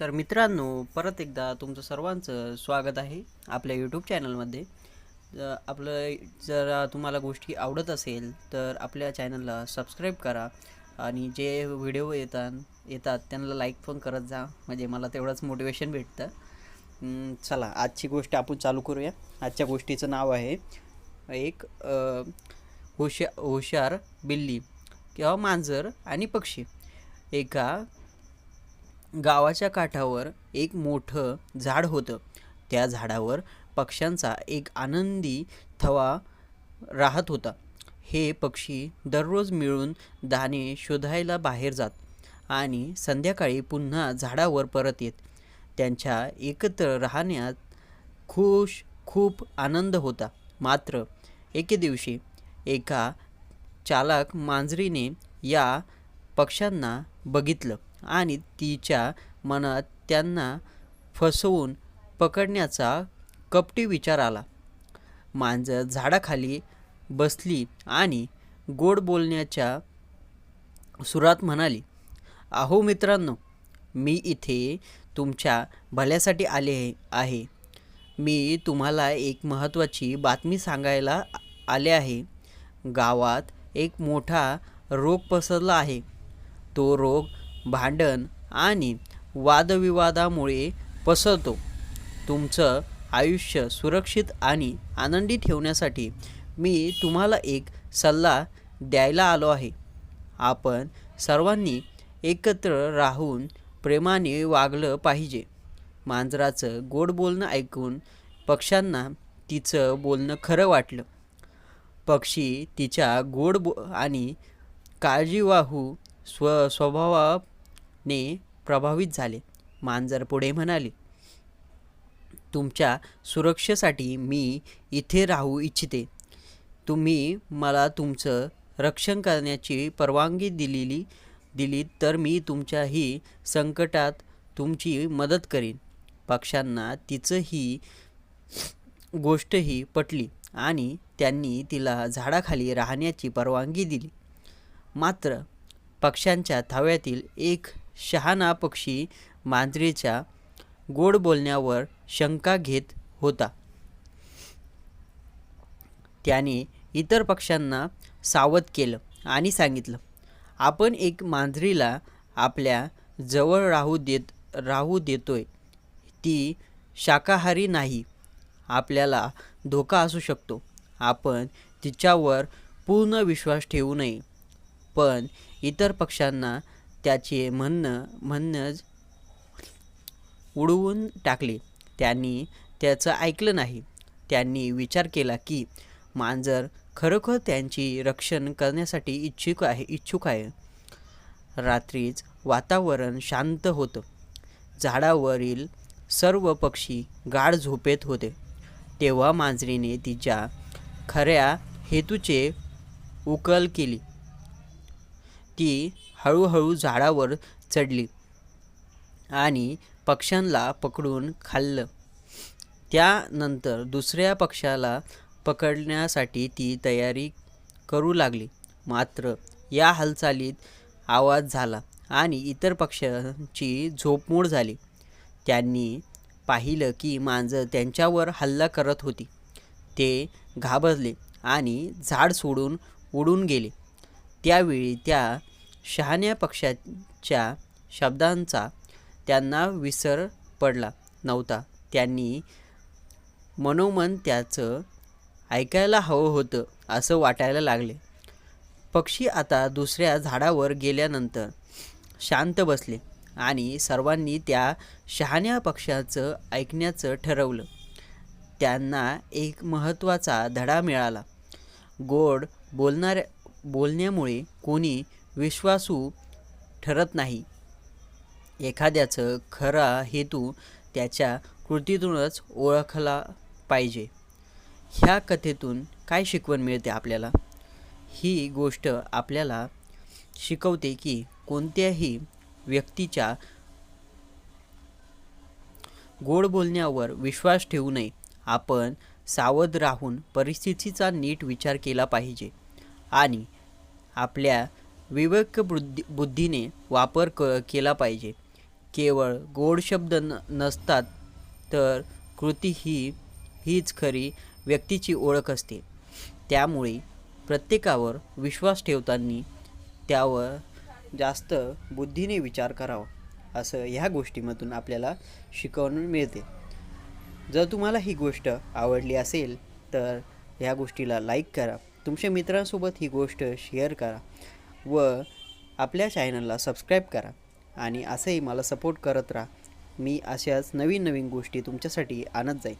तर मित्रांनो परत एकदा तुमचं सर्वांचं स्वागत आहे आपल्या यूट्यूब चॅनलमध्ये आपलं जर तुम्हाला गोष्टी आवडत असेल तर आपल्या चॅनलला सबस्क्राईब करा आणि जे व्हिडिओ येतात येतात त्यांना लाईक पण करत जा. म्हणजे मला तेवढंच मोटिवेशन भेटतं. चला आजची गोष्ट आपण चालू करूया. आजच्या गोष्टीचं नाव आहे एक अ, हुशा हुशार बिल्ली किंवा मांजर आणि पक्षी. एका गावाच्या काठावर एक मोठं झाड होतं. त्या झाडावर पक्ष्यांचा एक आनंदी थवा राहत होता. हे पक्षी दररोज मिळून दाणे शोधायला बाहेर जात आणि संध्याकाळी पुन्हा झाडावर परत येत. त्यांच्या एकत्र राहण्यात खुश खूप आनंद होता. मात्र एके दिवशी एका चालाक मांजरीने या पक्ष्यांना बघितलं. आणि तिच्या मनात त्यांना फसवून पकडण्याचा कपटी विचार आला. मांजर झाडाखाली बसली आणि गोड बोलण्याच्या सुरात म्हणाली अहो मित्रांनो मी इथे तुमच्या भल्यासाठी आले आहे. मी तुम्हाला एक महत्त्वाची बातमी सांगायला आले आहे. गावात एक मोठा रोग पसरला आहे. तो रोग भांडण आणि वादविवादामुळे पसरतो. तुमचं आयुष्य सुरक्षित आणि आनंदी ठेवण्यासाठी मी तुम्हाला एक सल्ला द्यायला आलो आहे. आपण सर्वांनी एकत्र राहून प्रेमाने वागलं पाहिजे. मांजराचं गोड बोलणं ऐकून पक्ष्यांना तिचं बोलणं खरं वाटलं. पक्षी तिच्या गोड बो आणि काळजीवाहू स्व स्वभावा ने प्रभावित झाले. मांजर पुढे म्हणाले तुमच्या सुरक्षेसाठी मी इथे राहू इच्छिते. तुम्ही मला तुमचं रक्षण करण्याची परवानगी दिलेली दिली तर मी तुमच्याही संकटात तुमची मदत करीन. पक्ष्यांना तिचं ही गोष्टही पटली आणि त्यांनी तिला झाडाखाली राहण्याची परवानगी दिली. मात्र पक्ष्यांच्या थव्यातील एक शहाणा पक्षी मांजरीच्या गोड बोलण्यावर शंका घेत होता. त्याने इतर पक्ष्यांना सावध केलं आणि सांगितलं आपण एक मांजरीला आपल्या जवळ राहू देत राहू देतोय. ती शाकाहारी नाही. आपल्याला धोका असू शकतो. आपण तिच्यावर पूर्ण विश्वास ठेवू नये. पण इतर पक्ष्यांना त्याचे म्हणणं म्हणणंच उडवून टाकले. त्यांनी त्याचं ऐकलं नाही. त्यांनी विचार केला की मांजर खरोखर त्यांची रक्षण करण्यासाठी इच्छुक आहे इच्छुक आहे. रात्रीच वातावरण शांत होतं. झाडावरील सर्व पक्षी गाढ झोपेत होते. तेव्हा मांजरीने तिच्या खऱ्या हेतूचे उकल केली. ती हळूहळू झाडावर चढली आणि पक्ष्यांना पकडून खाल्लं. त्यानंतर दुसऱ्या पक्षाला पकडण्यासाठी ती तयारी करू लागली. मात्र या हालचालीत आवाज झाला आणि इतर पक्ष्यांची झोपमोड झाली. त्यांनी पाहिलं की मांजर त्यांच्यावर हल्ला करत होती. ते घाबरले आणि झाड सोडून उडून गेले. त्यावेळी त्या शहाण्या पक्षाच्या शब्दांचा त्यांना विसर पडला नव्हता. त्यांनी मनोमन त्याचं ऐकायला हवं होतं असं वाटायला लागले. पक्षी आता दुसऱ्या झाडावर गेल्यानंतर शांत बसले आणि सर्वांनी त्या शहाण्या पक्षाचं ऐकण्याचं ठरवलं. त्यांना एक महत्त्वाचा धडा मिळाला. गोड बोलणाऱ्या बोलण्यामुळे कोणी विश्वासू ठरत नाही. एखाद्याचं खरा हेतू त्याच्या कृतीतूनच ओळखला पाहिजे. ह्या कथेतून काय शिकवण मिळते आपल्याला? ही गोष्ट आपल्याला शिकवते की कोणत्याही व्यक्तीच्या गोड बोलण्यावर विश्वास ठेवू नये. आपण सावध राहून परिस्थितीचा नीट विचार केला पाहिजे. आणि आपल्या विवेक बुद्धी बुद्धीने वापर क केला पाहिजे. केवळ गोड शब्द न नसतात तर कृती ही हीच खरी व्यक्तीची ओळख असते. त्यामुळे प्रत्येकावर विश्वास ठेवताना त्यावर जास्त बुद्धीने विचार करावा असं ह्या गोष्टीमधून आपल्याला शिकवून मिळते. जर तुम्हाला ही गोष्ट आवडली असेल तर ह्या गोष्टीला लाईक करा. तुमच्या मित्रांसोबत ही गोष्ट शेअर करा व आपल्या चॅनलला सबस्क्राईब करा आणि असंही मला सपोर्ट करत राहा. मी अशाच नवीन नवीन गोष्टी तुमच्यासाठी आणत जाईल